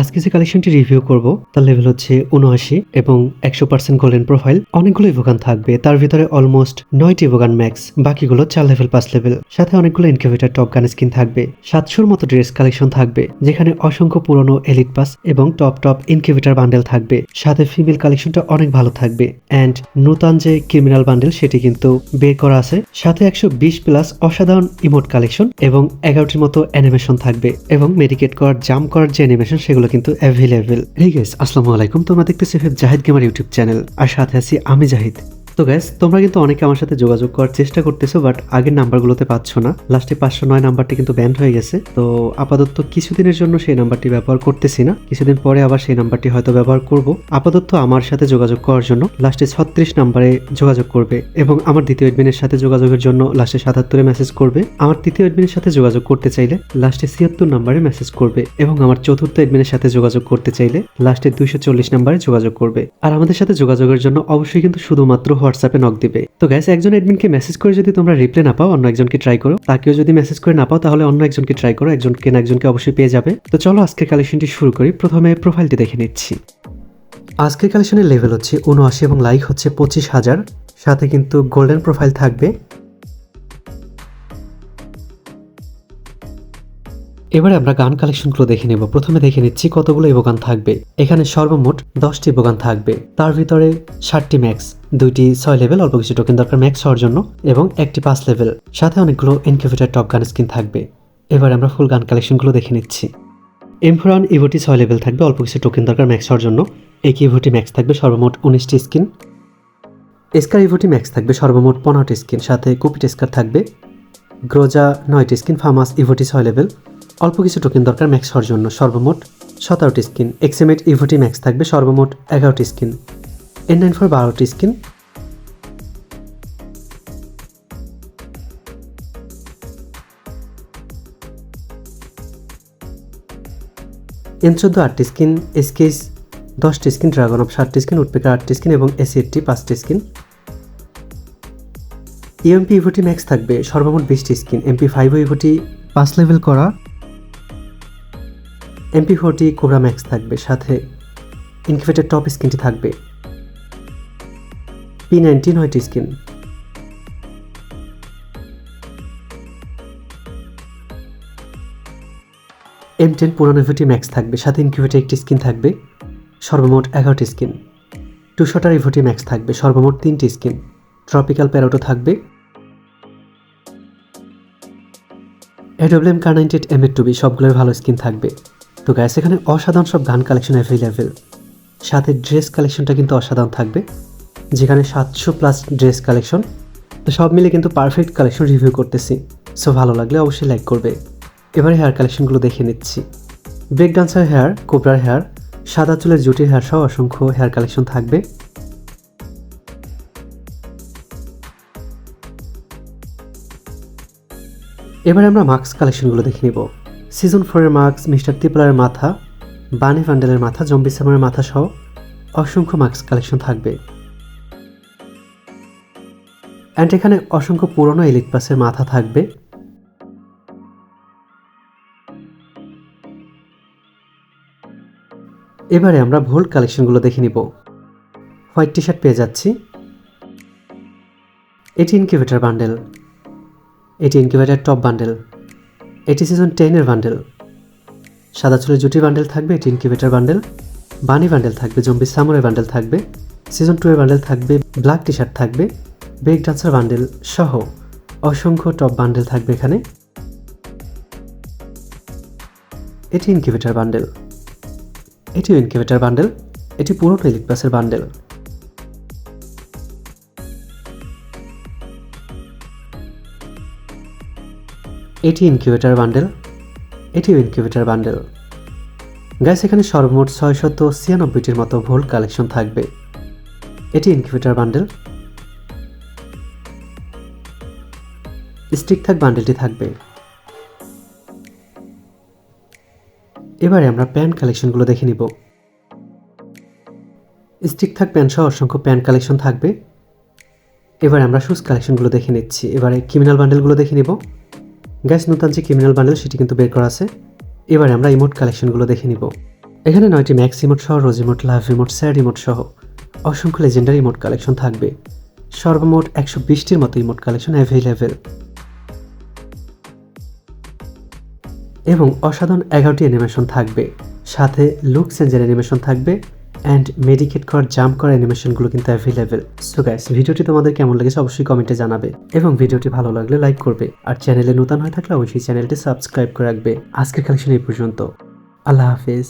আজকে যে কালেকশনটি রিভিউ করব, তার লেভেল হচ্ছে উনআশি এবং একশো পার্সেন্ট গোল্ডেন প্রোফাইল অনেকগুলো ইভোগান থাকবে, তার ভিতরে অলমোস্ট নয়টি ইভোগান ম্যাক্স বাকিগুলো চার লেভেল পাঁচ লেভেল সাথে অনেকগুলো ইনকিউবেটার টপ গান স্কিন থাকবে, সাতশোর মতো ড্রেস কালেকশন থাকবে, যেখানে অসংখ্য পুরনো এলিট পাস এবং টপ টপ ইনকিউবেটার বান্ডেল থাকবে। সাথে ফিমেল কালেকশনটা অনেক ভালো থাকবে। অ্যান্ড নূতন যে ক্রিমিনাল বান্ডেল সেটি কিন্তু বের করা আছে। সাথে একশো বিশ প্লাস অসাধারণ ইমোট কালেকশন এবং এগারোটির মতো অ্যানিমেশন থাকবে এবং মেডিকেট করার জাম্প করার যে অ্যানিমেশন সেগুলো কিন্তু অ্যাভেলেবেল ঠিক আছে আসসালামু আলাইকুম। তোমরা দেখতেছি জাহিদ গেমার ইউটিউব চ্যানেল আর সাথে আছি আমি জাহিদ তো গ্যাস তোমরা কিন্তু অনেকে আমার সাথে যোগাযোগ করার চেষ্টা করতেছো বাট আগের নাম্বারগুলোতে পাচ্ছ না। লাস্টে পাঁচশো নয় নাম্বারটি কিন্তু ব্যান্ড হয়ে গেছে। তো আপাতত কিছুদিনের জন্য সেই নাম্বারটি ব্যবহার করতেছি না। কিছুদিন পরে আবার সেই নাম্বারটি হয়তো ব্যবহার করব। আপাতত আমার সাথে যোগাযোগ করার জন্য লাস্টে ছত্রিশ নাম্বারে যোগাযোগ করবে এবং আমার দ্বিতীয় এডমিনের সাথে যোগাযোগের জন্য লাস্টে সাতাত্তরে মেসেজ করবে। আমার তৃতীয় এডমিনের সাথে যোগাযোগ করতে চাইলে লাস্টে ছিয়াত্তর নাম্বারে মেসেজ করবে এবং আমার চতুর্থ এডমিনের সাথে যোগাযোগ করতে চাইলে লাস্টে দুইশো চল্লিশ নাম্বারে যোগাযোগ করবে। আর আমাদের সাথে যোগাযোগের জন্য অবশ্যই কিন্তু শুধুমাত্র হোয়াটসঅ্যাপে নক দিবে। তো গ্যাস একজন অ্যাডমিনকে মেসেজ করে যদি তোমরা রিপ্লাই না পাও, অন্য একজনকে ট্রাই করো। তাকেও যদি মেসেজ করে না পাও, তাহলে অন্য একজনকে ট্রাই করো। একজনকে না একজনকে অবশ্যই পেয়ে যাবে। তো চলো আজকের কালেকশনটি শুরু করি। প্রথমে প্রোফাইলটি দেখে নিচ্ছি। আজকের কালেকশনের লেভেল হচ্ছে উনআশি এবং লাইক হচ্ছে পঁচিশ হাজার। সাথে কিন্তু গোল্ডেন প্রোফাইল থাকবে। এবারে আমরা গান কালেকশনগুলো দেখে নেব। প্রথমে দেখে নিচ্ছি কতগুলো ইবোগান থাকবে। এখানে সর্বমোট দশটি ইবোগান থাকবে। তার ভিতরে ষাটটি ম্যাক্স, দুইটি ছয় লেভেল, অল্প কিছু টোকেন দরকার ম্যাক্স হওয়ার জন্য, এবং একটি পাঁচ লেভেল। সাথে অনেকগুলো ইনকিউবেটার টপ গান স্কিন থাকবে। এবার আমরা ফুল গান কালেকশনগুলো দেখে নিচ্ছি। এমফোরান ইভোটি ছয় লেভেল থাকবে, অল্প কিছু টোকেন দরকার ম্যাক্স হওয়ার জন্য। এক ইভোটি ম্যাক্স থাকবে সর্বমোট উনিশটি স্কিন এসকার ইভোটি ম্যাক্স থাকবে সর্বমোট পনেরোটি স্কিন সাথে কুপিট এসকার থাকবে। গ্রোজা নয়টি স্কিন ফার্মাস ইভোটি ছয় লেভেল। অল্প কিছু টোকেন দরকার ম্যাক্স হওয়ার জন্য, সর্বমোট সতেরোটি স্কিন এক্সেমেট ইভোটি ম্যাক্স থাকবে সর্বমোট এগারোটি স্কিন এন নাইন ফোর বারোটি স্কিন এন চোদ্দ আটটি স্কিন এসকেস দশটি স্কিন ড্রাগন অফ ষাটটি স্কিন উটপেকার আটটি স্কিন এবং এসি এইটটি পাঁচটি স্কিন ইএমপি ইভোটি ম্যাক্স থাকবে সর্বমোট বিশটি স্কিন এমপি ফাইভ ইভোটি পাঁচ লেভেল করা এমপি ফোরটি কোবরা ম্যাক্স থাকবে, সাথে ইনকিউবেটার টপ স্কিনটি থাকবে। পি নাইনটি নয়টি স্কিন এম টেন পুরানোভিটি ম্যাক্স থাকবে, সাথে ইনকিউবেটার একটি স্কিন থাকবে, সর্বমোট এগারোটি স্কিন টু শটার ইভোটি ম্যাক্স থাকবে, সর্বমোট তিনটি স্কিন ট্রপিক্যাল প্যারোটো থাকবে। এডব্লিউএম কার নাইনটি এম এর টুবি সবগুলোর ভালো স্কিন থাকবে। তো গ্যাস এখানে অসাধারণ সব গান কালেকশন অ্যাভেলেবেল সাথে ড্রেস কালেকশনটা কিন্তু অসাধারণ থাকবে। যেখানে সাতশো প্লাস ড্রেস কালেকশন তো সব মিলে কিন্তু পারফেক্ট কালেকশন রিভিউ করতেছি। সো ভালো লাগলে অবশ্যই লাইক করবে। এবারে হেয়ার কালেকশনগুলো দেখে নিচ্ছি। ব্রেক ডান্সার হেয়ার কোবরার হেয়ার সাদা চুলের জুটির হেয়ার সহ অসংখ্য হেয়ার কালেকশন থাকবে। এবারে আমরা মাস্ক কালেকশনগুলো দেখে নিব। সিজন ফোরের মাস্ক মিস্টার ত্রিপলারের মাথা বানি ফান্ডেলের মাথা, জম্বি সামারের মাথা সহ অসংখ্য মাস্ক কালেকশন থাকবে। অ্যান্ড এখানে অসংখ্য পুরনো এলিট পাসের মাথা থাকবে। এবারে আমরা ভোল্ট কালেকশনগুলো দেখে নিব। হোয়াইট টি শার্ট পেয়ে যাচ্ছি। এটি ইনকিউবেটার বান্ডেল। এটি ইনকিউবেটার টপ বান্ডেল। এটি সিজন টেনের বান্ডেল সাদা চুলের জুটির বান্ডেল থাকবে এটি ইনকিউবেটার বান্ডেল বানি বান্ডেল থাকবে জম্বি সামুরের বান্ডেল থাকবে সিজন টু এর বান্ডেল থাকবে ব্ল্যাক টি শার্ট থাকবে ব্রেক ডান্সার বান্ডেল সহ অসংখ্য টপ বান্ডেল থাকবে এখানে। এটি ইনকিউবেটার বান্ডেল এটিও ইনকিউবেটার বান্ডেল এটি পুরোটা ইলিট প্লাসের বান্ডেল এটি ইনকিউবেটার বান্ডেল, এটিও ইনকিউবেটার বান্ডেল। গ্যাস এখানে সর্বমোট ছয়শত ছিয়ানব্বইটির মতো ভোল্ট কালেকশন থাকবে। এটি ইনকিউবেটার বান্ডেল। স্টিক থাক বান্ডেলটি থাকবে। এবারে আমরা প্যান্ট কালেকশনগুলো দেখে নিব। স্টিক থাক প্যান্ট সহ অসংখ্য প্যান্ট কালেকশন থাকবে। এবারে আমরা শুজ কালেকশনগুলো দেখে নিচ্ছি। এবারে ক্রিমিনাল বান্ডেলগুলো দেখে নিব। গ্যাস নতুন যে ক্রিমিনাল বান্ডেল সেটি কিন্তু বের করা আছে। এবারে আমরা ইমোট কালেকশনগুলো দেখে নিব। এখানে নয়টি ম্যাক্স ইমোট সহ rose emote love emote sad emote সহ অসংখ্য লেজেন্ডারি ইমোট কালেকশন থাকবে। সর্বমোট একশো বিশটির মতো ইমোট কালেকশন অ্যাভেলেবেল এবং অসাধারণ এগারোটি অ্যানিমেশন থাকবে। সাথে লুক চেঞ্জের অ্যানিমেশন থাকবে। অ্যান্ড মেডিকেট কর জাম্প করা অ্যানিমেশনগুলো কিন্তু অ্যাভেলেবেল সো গাইস ভিডিওটি তোমাদের কেমন লেগেছে অবশ্যই কমেন্টে জানাবে এবং ভিডিওটি ভালো লাগলে লাইক করবে। আর চ্যানেলে নতুন হয়ে থাকলে অবশ্যই চ্যানেলটি সাবস্ক্রাইব করে রাখবে। আজকের কালেকশন এই পর্যন্ত। আল্লাহ হাফিজ।